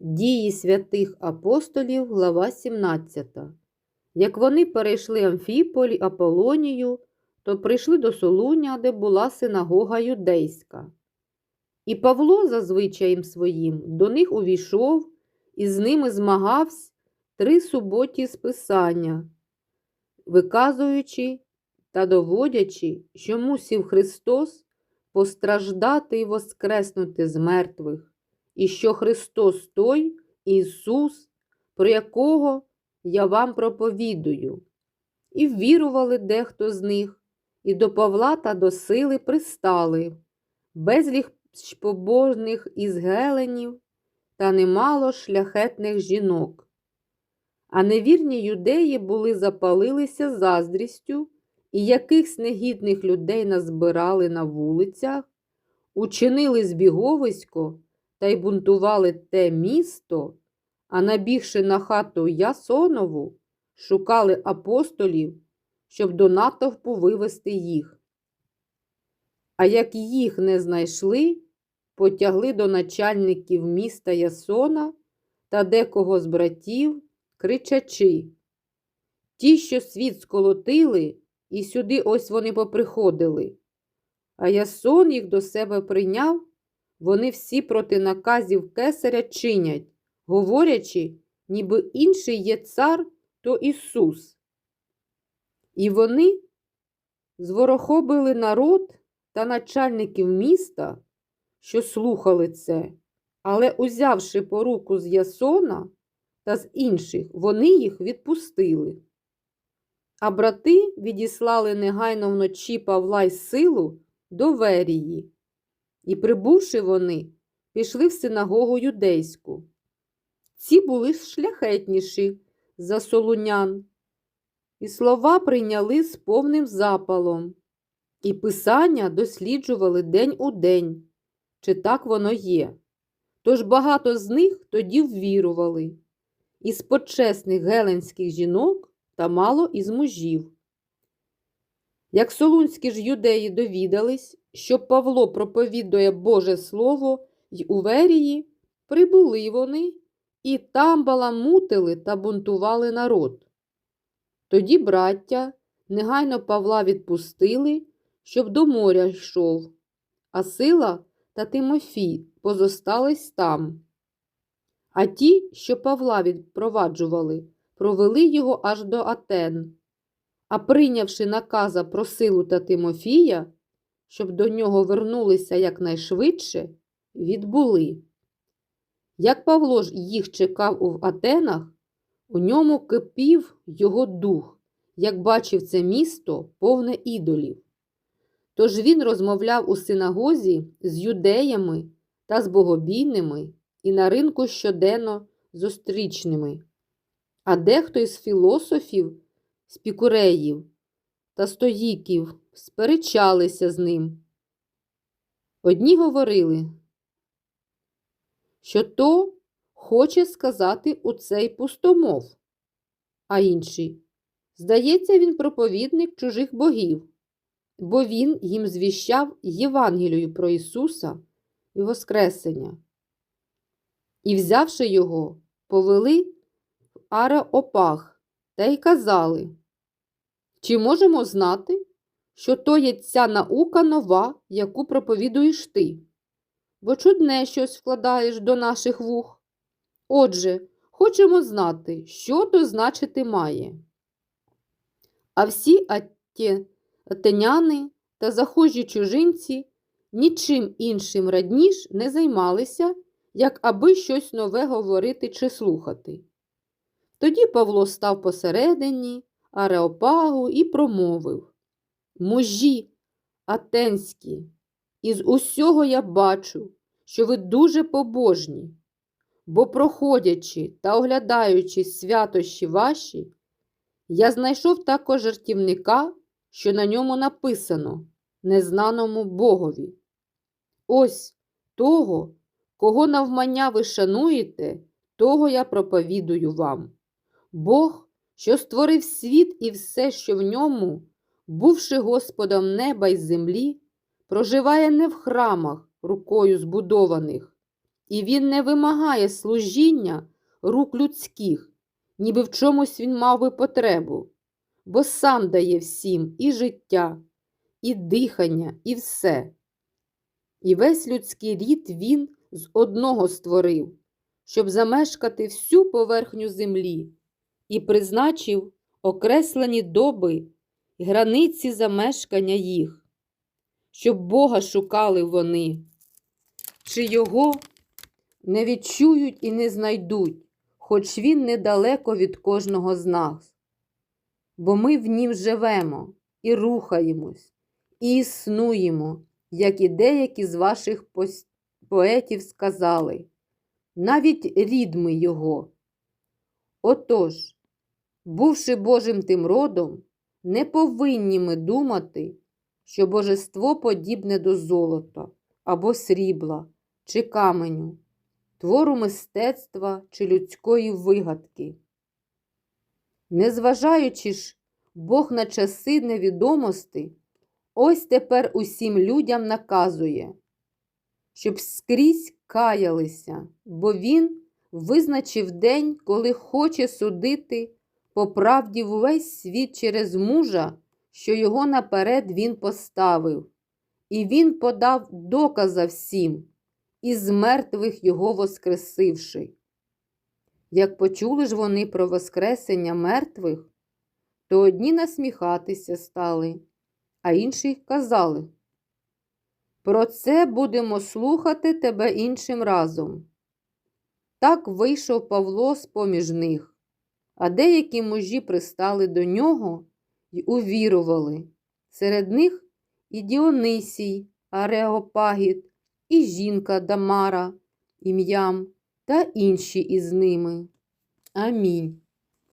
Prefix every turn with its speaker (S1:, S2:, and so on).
S1: Дії святих апостолів, глава 17. Як вони перейшли Амфіполі, Аполонію, то прийшли до Солуня, де була синагога юдейська. І Павло, за звичаєм своїм, до них увійшов і з ними змагався три суботі з Писання, виказуючи та доводячи, що мусів Христос постраждати і воскреснути з мертвих, і що Христос той Ісус, про якого я вам проповідую. І ввірували дехто з них, і до Павла та до сили пристали, безліч побожних із геленів та немало шляхетних жінок. А невірні юдеї були запалилися заздрістю, і якихось негідних людей назбирали на вулицях, учинили збіговисько та й бунтували те місто, а набігши на хату Ясонову, шукали апостолів, щоб до натовпу вивести їх. А як їх не знайшли, потягли до начальників міста Ясона та декого з братів, кричачи. Ті, що світ сколотили, і сюди ось вони поприходили. А Ясон їх до себе прийняв, вони всі проти наказів кесаря чинять, говорячи, ніби інший є цар, то Ісус. І вони зворохобили народ та начальників міста, що слухали це, але, узявши поруку з Ясона та з інших, вони їх відпустили. А брати відіслали негайно вночі Павла й силу до Верії. І, прибувши вони, пішли в синагогу юдейську. Ці були шляхетніші за солунян, і слова прийняли з повним запалом, і писання досліджували день у день, чи так воно є. Тож багато з них тоді ввірували, із почесних геленських жінок та мало із мужів. Як солунські ж юдеї довідались, що Павло проповідує Боже Слово й у Верії, прибули вони і там баламутили та бунтували народ. Тоді браття негайно Павла відпустили, щоб до моря йшов, а сила та Тимофій позостались там. А ті, що Павла відпроваджували, провели його аж до Атен, а прийнявши наказа про силу та Тимофія, щоб до нього вернулися якнайшвидше, відбули. Як Павло ж їх чекав у Атенах, у ньому кипів його дух, як бачив це місто повне ідолів. Тож він розмовляв у синагозі з юдеями та з богобійними і на ринку щоденно зустрічними. А дехто із філософів, спікуреїв та стоїків сперечалися з ним. Одні говорили, що то хоче сказати у цей пустомов, а інші, здається, він проповідник чужих богів, бо він їм звіщав Євангелію про Ісуса і Воскресення. І, взявши його, повели в Ареопаг та й казали, чи можемо знати, що то є ця наука нова, яку проповідуєш ти? Бо чудне щось вкладаєш до наших вух. Отже, хочемо знати, що то значити має. А всі атеняни та захожі чужинці нічим іншим радніш не займалися, як аби щось нове говорити чи слухати. Тоді Павло став посередині Ареопагу і промовив Мужі, атенські, із усього я бачу, що ви дуже побожні, бо, проходячи та оглядаючи святощі ваші, я знайшов також жартівника, що на ньому написано незнаному Богові. Ось того, кого навмання ви шануєте, того я проповідую вам. Бог, що створив світ і все, що в ньому, бувши Господом неба й землі, проживає не в храмах рукою збудованих, і він не вимагає служіння рук людських, ніби в чомусь він мав би потребу, бо сам дає всім і життя, і дихання, і все. І весь людський рід він з одного створив, щоб замешкати всю поверхню землі, і призначив окреслені доби й границі замешкання їх, щоб Бога шукали вони, чи його не відчують і не знайдуть, хоч він недалеко від кожного з нас. Бо ми в нім живемо і рухаємось, і існуємо, як і деякі з ваших поетів сказали, навіть рід ми його. Отож, бувши Божим тим родом, не повинні ми думати, що божество подібне до золота або срібла чи каменю, твору мистецтва чи людської вигадки. Незважаючи ж Бог на часи невідомості, ось тепер усім людям наказує, щоб скрізь каялися, бо Він визначив день, коли хоче судити по правді весь світ через мужа, що його наперед він поставив, і він подав доказа всім, із мертвих його воскресивши. Як почули ж вони про воскресення мертвих, то одні насміхатися стали, а інші казали. Про це будемо слухати тебе іншим разом. Так вийшов Павло з поміж них, а деякі мужі пристали до нього й увірували. Серед них і Діонисій, Ареопагіт, і жінка Дамара ім'ям та інші із ними. Амінь.